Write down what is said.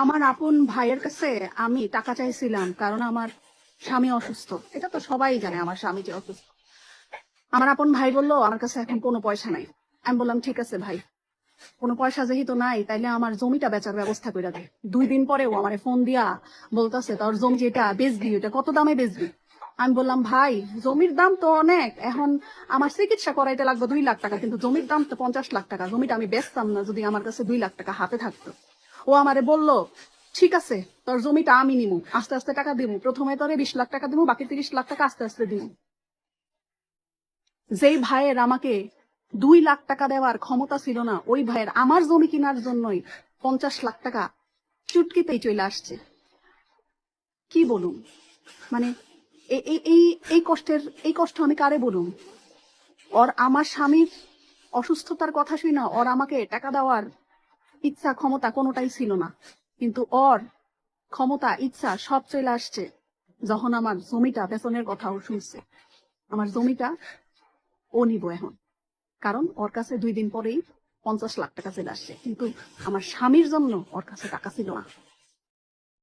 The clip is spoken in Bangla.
আমার আপন ভাইয়ের কাছে আমি টাকা চাইছিলাম কারণ আমার স্বামী অসুস্থ। এটা তো সবাই জানে আমার স্বামী যে অসুস্থ। আমার আপন ভাই বলল, আমার কাছে এখন কোনো পয়সা নাই। আমি বললাম, ঠিক আছে ভাই, কোনো পয়সা যেহেতু নাই, তাইলে আমার জমিটা বেচার ব্যবস্থা করে দে। দুই দিন পরেও আমার ফোন দিয়া বলতেছে, তোর জমি যেটা বেচবি ওটা কত দামে বেচবি? আমি বললাম, ভাই, জমির দাম তো অনেক। এখন আমার চিকিৎসা করাইতে লাগবে দুই লাখ টাকা, কিন্তু জমির দাম তো পঞ্চাশ লাখ টাকা। জমিটা আমি বেচতাম না যদি আমার কাছে দুই লাখ টাকা হাতে থাকতো। ও আমারে বলল, ঠিক আছে, তোর জমিটা আমি নিমু, আস্তে আস্তে টাকা দিব প্রথমে তোরে বিশ লাখ টাকা দিব বাকি তিরিশ লাখ টাকা আস্তে আস্তে দিব যেই ভাইয়ের আমাকে দুই লাখ টাকা দেওয়ার ক্ষমতা ছিল না, ওই ভাইয়ের আমার জমি কেনার জন্যই পঞ্চাশ লাখ টাকা চুটকিতেই চলে আসছে। কি বলুন? মানে এই এই এই কষ্টের, এই কষ্ট আমি কারে বলুন? ওর আমার স্বামীর অসুস্থতার কথা শুই না, ওর আমাকে টাকা দেওয়ার ইচ্ছা, ক্ষমতা কোনোটাই ছিল না। কিন্তু ওর ক্ষমতা, ইচ্ছা সব চলে আসছে যখন আমার জমিটা বেতনের ও শুনছে। আমার জমিটা ও নিব এখন। কারণ ওর কাছে দুই দিন পরেই পঞ্চাশ লাখ টাকা চলে আসছে। কিন্তু আমার স্বামীর জন্য ওর কাছে টাকা ছিল না।